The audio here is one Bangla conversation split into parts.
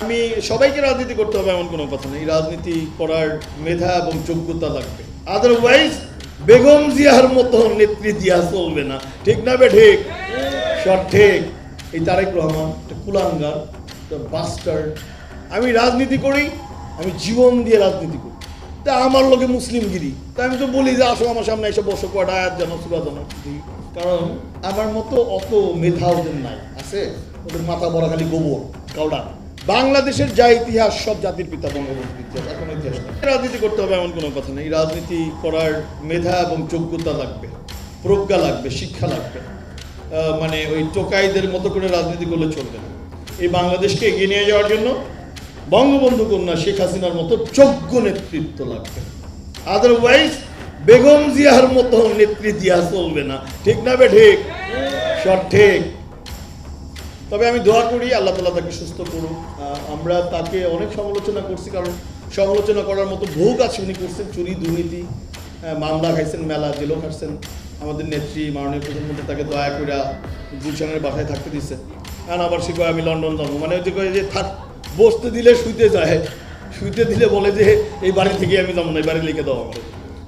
আমি সবাইকে রাজনীতি করতে হবে এমন কোনো কথা নেই। রাজনীতি করার মেধা এবং যোগ্যতা লাগবে। আদারওয়াইজ বেগম জিয়ার মতো নেত্রী দিয়া চলবে না। ঠিক না বে ঠিক? সব ঠিক। এই তারেক রহমান কুলাঙ্গার বাস্টার আমি রাজনীতি করি, আমি জীবন দিয়ে রাজনীতি করি। তা আমার লোকে মুসলিমগিরি। তা আমি তো বলি যে, আসো আমার সামনে এসে বসো কটা আয়াত জানো, সুরা কারণ আমার মতো অত মেধা ওদের নাই। আছে? ওদের মাথা বড় খালি গোবর কাউডা বাংলাদেশের যা ইতিহাস, সব জাতির পিতা বঙ্গবন্ধুর ইতিহাস। এখন ইতিহাস রাজনীতি করতে হবে এমন কোনো কথা নেই। রাজনীতি করার মেধা এবং যোগ্যতা লাগবে, প্রজ্ঞা লাগবে, শিক্ষা লাগবে। মানে ওই টোকাইদের মতো করে রাজনীতি করলে চলবে না। এই বাংলাদেশকে এগিয়ে নিয়ে যাওয়ার জন্য বঙ্গবন্ধু কন্যা শেখ হাসিনার মতো যোগ্য নেতৃত্ব লাগবে। আদারওয়াইজ বেগম জিয়ার মতো নেত্রী দিয়া চলবে না। ঠিক না বে ঠিক? সব ঠিক তবে আমি দোয়া করি, আল্লাহ তালা তাকে সুস্থ করুন আমরা তাকে অনেক সমালোচনা করছি, কারণ সমালোচনা করার মতো বহু কাজ উনি করছেন, চুরি, দুর্নীতি মামলা খাইছেন, মেলা, জেলও খাটছেন। আমাদের নেত্রী, মাননীয় প্রধানমন্ত্রী তাকে দয়া করে গুলশানের বাসায় থাকতে দিচ্ছে আর আবার সে আমি লন্ডন যাব। মানে ওই যে, থাক, বসতে দিলে শুইতে যায়। শুইতে দিলে বলে যে, এই বাড়ি থেকে আমি যাব না, এই বাড়ি লিখে দাও আমাকে।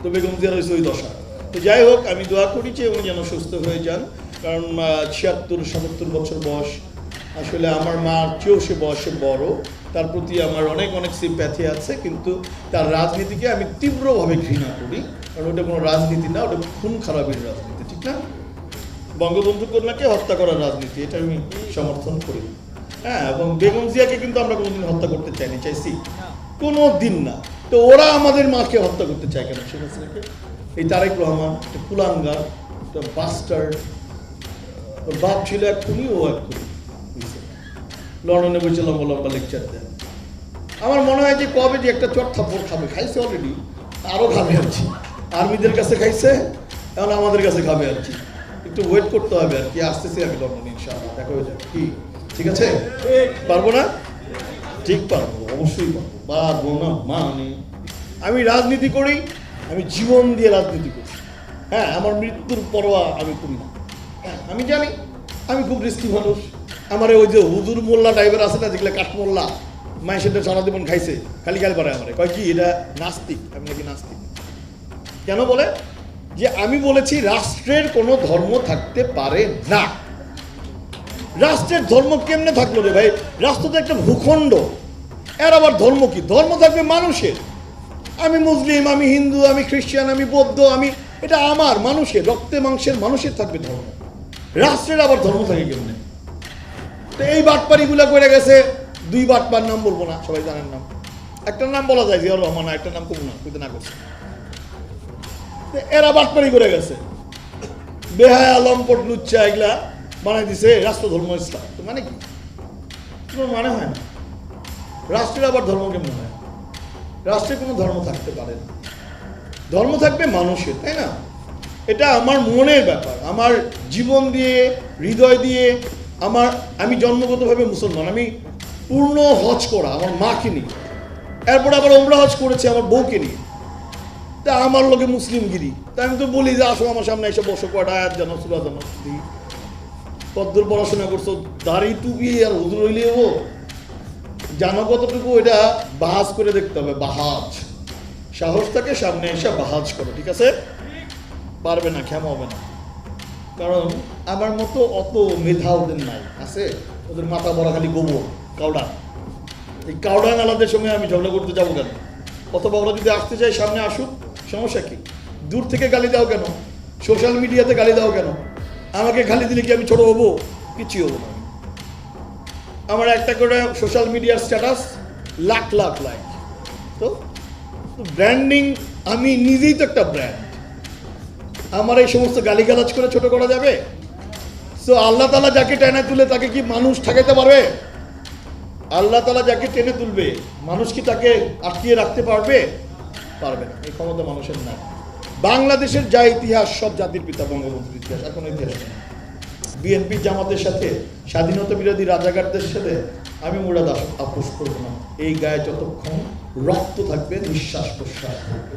তো বেগম জিয়ার হয়েছে ওই দশা। তো যাই হোক, আমি দোয়া করি যে উনি যেন সুস্থ হয়ে যান। কারণ ছিয়াত্তর, সাতাত্তর বছর বয়স। আসলে আমার মার চেয়েও সে বয়সে বড়। তার প্রতি আমার অনেক অনেক সিম্প্যাথি আছে, কিন্তু তার রাজনীতিকে আমি তীব্রভাবে ঘৃণা করি। কারণ ওটা কোনো রাজনীতি না, ওটা খুন খারাপের রাজনীতি, ঠিক না? বঙ্গবন্ধু কন্যাকে হত্যা করার রাজনীতি, এটা আমি সমর্থন করি। হ্যাঁ এবং বেগম জিয়াকে কিন্তু আমরা কোনোদিন হত্যা করতে চাইনি, চাইছি। কোনো দিন না। তো ওরা আমাদের মাকে হত্যা করতে চায় কেন, শেখ এই তারেক রহমান, একটা কুলাঙ্গার বাস্টার্ড বাপ ছিল এক খুনি, ও এক খুনি। লন্ডনে বসে লম্বা লম্বা লেকচার দেন। আমার মনে হয় যে কবে যে একটা চট থাপ্পড় খাবে, খাইছে অলরেডি আরও খাবে কি আর্মিদের কাছে খাইছে, এখন আমাদের কাছে খাবে আর কি একটু ওয়েট করতে হবে আর কি, আসতেছি আমি লন্ডনে, ইনশাআল্লাহ। দেখা হয়ে যাবে কি? ঠিক আছে? পারব না? ঠিক পারব, অবশ্যই পারব। পারব না মানে? আমি রাজনীতি করি, আমি জীবন দিয়ে রাজনীতি করি। হ্যাঁ আমার মৃত্যুর পরোয়া আমি করি না। আমি জানি, আমি খুব রিস্কি মানুষ। আমার ওই যে হুজুর মোল্লা টাইপের আছে না, যেগুলো কাঠমোল্লা মায়ের সেটা সারা জীবন খাইছে, খালি খালি পারে আমার। কয় কি, এটা নাস্তিক? আমি নাকি নাস্তিক? কেন বলে? যে আমি বলেছি, রাষ্ট্রের কোনো ধর্ম থাকতে পারে না। রাষ্ট্রের ধর্ম কেমনে থাকল রে ভাই? রাষ্ট্র তো একটা ভূখণ্ড। এর আবার ধর্ম কি? ধর্ম থাকবে মানুষের। আমি মুসলিম, আমি হিন্দু, আমি খ্রিস্টান, আমি বৌদ্ধ, আমি এটা আমার, মানুষের, রক্তে মাংসের মানুষের থাকবে ধর্ম। রাষ্ট্রের আবার ধর্ম থাকে কেমনে? তো এই বাটপাড়িগুলো করে গেছে, দুই বাটপার নাম বলব না, সবাই জানেন নাম। একটা নাম বলা যায় জিয়াউর রহমান একটা নাম কমু না কিন্তু না করছে এরা বাটপাড়ি করে গেছে। বেহায়া, লম্পট, লুচ্চা এগুলা বানাই দিছে রাষ্ট্র ধর্ম ইসলাম মানে কি? কোনো মানে হয় না। রাষ্ট্রের আবার ধর্ম কেমন হয়? রাষ্ট্রে কোনো ধর্ম থাকতে পারে না। ধর্ম থাকবে মানুষের, তাই না? এটা আমার মনের ব্যাপার। আমার জীবন দিয়ে, হৃদয় দিয়ে, আমার, আমি জন্মগতভাবে মুসলমান, আমি পূর্ণ হজ করা, আমার মাকে নিয়ে। এরপর আবার ওমরা হজ করেছে, আমার বউকে নিয়ে। তা আমার লোকে মুসলিমগিরি। তা আমি তো বলি যে, আসো আমার সামনে এসে বসো কটা আয়াত জানো, সুরা জানো কদ্দূর পড়াশোনা করছ, দাড়ি টুপি আর হুজুর হইলে ও জানো কতটুকু? এটা বাহাজ করে দেখতে হবে, বাহাজ। সাহস থাকে সামনে এসে বাহাজ করো, ঠিক আছে? পারবে না, ক্ষমা হবে না। কারণ আমার মতো অত মেধা ওদের নাই, আছে? ওদের মাথা বড় খালি গোবর কাউডা এই কাউডা নালাদের সঙ্গে আমি ঝগড়া করতে যাব কেন? অথবা ওরা যদি আসতে চায় সামনে আসুক, সমস্যা কি? দূর থেকে গালি দাও কেন? সোশ্যাল মিডিয়াতে গালি দাও কেন? আমাকে গালি দিলে কি আমি ছোট হব? কিছুই হব না। আমার একটা করে সোশ্যাল মিডিয়ার স্ট্যাটাস, লাখ লাখ লাইক। তো ব্র্যান্ডিং আমি নিজেই তো একটা ব্র্যান্ড আমার এই সমস্ত গালিগালাজ করে ছোট করা যাবে? সো আল্লাহ তালা যাকে টেনে তুলে তাকে কি মানুষ ঠেকাইতে পারবে? আল্লাহ তালা যাকে টেনে তুলবে, মানুষ কি তাকে আটকিয়ে রাখতে পারবে? পারবে না। এই ক্ষমতা মানুষের না বাংলাদেশের যা ইতিহাস, সব জাতির পিতা বঙ্গবন্ধুর ইতিহাস। এখন ইতিহাস বিএনপি জামাতের সাথে, স্বাধীনতা বিরোধী রাজাকারদের সাথে আমি মুরাদ আপোষ করব না। এই গায়ে যতক্ষণ রক্ত থাকবে, নিঃশ্বাস প্রশ্বাস থাকবে।